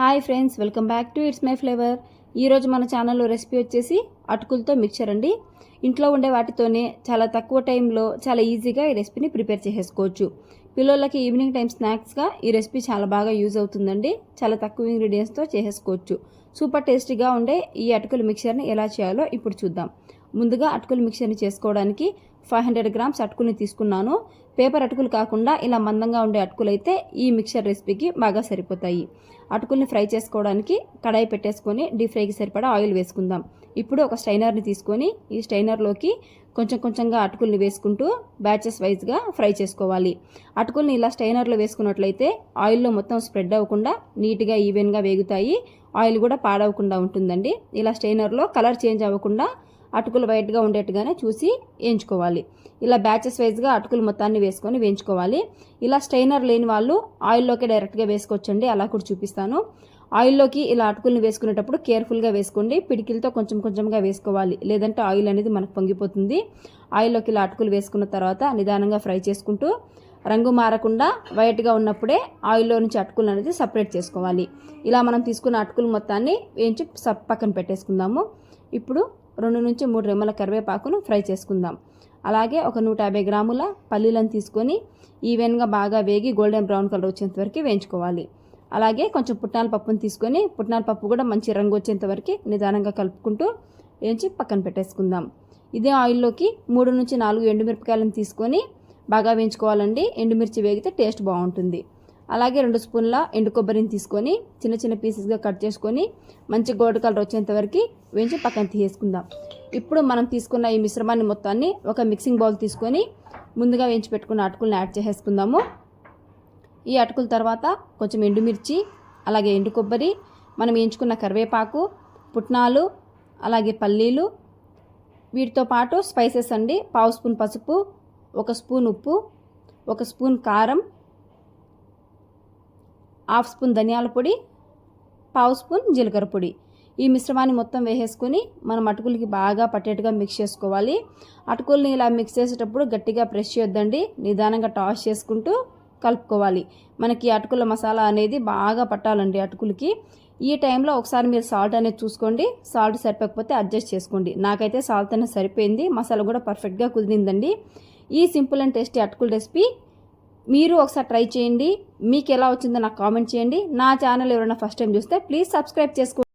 Hi friends welcome back to it's my flavour. ఈరోజు మన ఛానల్లో రెసిపీ వచ్చేసి అటుకులతో మిక్చర్ అండి. ఇంట్లో ఉండే వాటితోనే చాలా తక్కువ టైంలో చాలా ఈజీగా ఈ రెసిపీని ప్రిపేర్ చేసేసుకోవచ్చు. పిల్లలకి ఈవినింగ్ టైం స్నాక్స్గా ఈ రెసిపీ చాలా బాగా యూజ్ అవుతుందండి. చాలా తక్కువ ఇంగ్రీడియంట్స్తో చేసేసుకోవచ్చు. సూపర్ టేస్టీగా ఉండే ఈ అటుకుల మిక్చర్ని ఎలా చేయాలో ఇప్పుడు చూద్దాం. ముందుగా అటుకుల మిక్చర్ని చేసుకోవడానికి ఫైవ్ హండ్రెడ్ గ్రామ్స్ అటుకుల్ని తీసుకున్నాను. పేపర్ అటుకులు కాకుండా ఇలా మందంగా ఉండే అటుకులు అయితే ఈ మిక్చర్ రెసిపీకి బాగా సరిపోతాయి. అటుకుల్ని ఫ్రై చేసుకోవడానికి కడాయి పెట్టేసుకొని డీప్ ఫ్రైకి సరిపడా ఆయిల్ వేసుకుందాం. ఇప్పుడు ఒక స్టైనర్ని తీసుకొని ఈ స్టైనర్లోకి కొంచెం కొంచెంగా అటుకుల్ని వేసుకుంటూ బ్యాచెస్ వైజ్గా ఫ్రై చేసుకోవాలి. అటుకుల్ని ఇలా స్టైనర్లో వేసుకున్నట్లయితే ఆయిల్లో మొత్తం స్ప్రెడ్ అవ్వకుండా నీట్గా ఈవెన్గా వేగుతాయి. ఆయిల్ కూడా పాడవకుండా ఉంటుందండి. ఇలా స్టైనర్లో కలర్ చేంజ్ అవ్వకుండా అటుకులు వైట్గా ఉండేట్టుగానే చూసి వేయించుకోవాలి. ఇలా బ్యాచెస్ వైజ్గా అటుకులు మొత్తాన్ని వేసుకొని వేయించుకోవాలి. ఇలా స్టైనర్ లేని వాళ్ళు ఆయిల్లోకి డైరెక్ట్గా వేసుకోవచ్చండి. అలా కూడా చూపిస్తాను. ఆయిల్లోకి ఇలా అటుకుల్ని వేసుకునేటప్పుడు కేర్ఫుల్గా వేసుకోండి. పిడికిలతో కొంచెం కొంచెంగా వేసుకోవాలి. లేదంటే ఆయిల్ అనేది మనకు పొంగిపోతుంది. ఆయిల్లోకి ఇలా అటుకులు వేసుకున్న తర్వాత నిదానంగా ఫ్రై చేసుకుంటూ రంగు మారకుండా వైట్గా ఉన్నప్పుడే ఆయిల్లో నుంచి అటుకులు అనేది సపరేట్ చేసుకోవాలి. ఇలా మనం తీసుకున్న అటుకులు మొత్తాన్ని వేయించి పక్కన పెట్టేసుకుందాము. ఇప్పుడు రెండు నుంచి మూడు రెమ్మల కరివేపాకును ఫ్రై చేసుకుందాం. అలాగే ఒక నూట యాభై గ్రాముల పల్లీలను తీసుకొని ఈవెన్గా బాగా వేగి గోల్డెన్ బ్రౌన్ కలర్ వచ్చేంత వరకు వేయించుకోవాలి. అలాగే కొంచెం పుట్నాల పప్పును తీసుకొని పుట్నాల పప్పు కూడా మంచి రంగు వచ్చేంత వరకు నిదానంగా కలుపుకుంటూ వేయించి పక్కన పెట్టేసుకుందాం. ఇదే ఆయిల్లోకి మూడు నుంచి నాలుగు ఎండుమిరపకాయలను తీసుకొని బాగా వేయించుకోవాలండి. ఎండుమిర్చి వేగితే టేస్ట్ బాగుంటుంది. అలాగే రెండు స్పూన్ల ఎండు కొబ్బరిని తీసుకొని చిన్న చిన్న పీసెస్గా కట్ చేసుకొని మంచి గోల్డ్ కలర్ వచ్చేంత వరకు వేయించి పక్కన తీసేసుకుందాం. ఇప్పుడు మనం తీసుకున్న ఈ మిశ్రమాన్ని మొత్తాన్ని ఒక మిక్సింగ్ బౌల్ తీసుకొని ముందుగా వేయించి పెట్టుకున్న అటుకులను యాడ్ చేసేసుకుందాము. ఈ అటుకుల తర్వాత కొంచెం ఎండుమిర్చి అలాగే ఎండు కొబ్బరి మనం వేయించుకున్న కరివేపాకు పుట్నాలు అలాగే పల్లీలు వీటితో పాటు స్పైసెస్ అండి. పావు స్పూన్ పసుపు ఒక స్పూన్ ఉప్పు ఒక స్పూన్ కారం హాఫ్ స్పూన్ ధనియాల పొడి పావు స్పూన్ జీలకర్ర పొడి. ఈ మిశ్రమాన్ని మొత్తం వేసేసుకొని మనం అటుకులకి బాగా పట్టేట్టుగా మిక్స్ చేసుకోవాలి. అటుకుల్ని ఇలా మిక్స్ చేసేటప్పుడు గట్టిగా ప్రెస్ చేయొద్దండి. నిదానంగా టాస్ చేసుకుంటూ కలుపుకోవాలి. మనకి అటుకుల మసాలా అనేది బాగా పట్టాలండి అటుకులకి. ఈ టైంలో ఒకసారి మీరు సాల్ట్ అనేది చూసుకోండి. సాల్ట్ సరిపోకపోతే అడ్జస్ట్ చేసుకోండి. నాకైతే సాల్ట్ అనేది సరిపోయింది. మసాలా కూడా పర్ఫెక్ట్గా కుదిరిందండి. ఈ సింపుల్ అండ్ టేస్టీ అటుకుల రెసిపీ మీరు ఒకసారి ట్రై చేయండి. మీకు ఎలా వచ్చిందో నాకు కామెంట్ చేయండి. నా ఛానల్ ఎవరైనా ఫస్ట్ టైం చూస్తే ప్లీజ్ సబ్స్క్రైబ్ చేసుకోండి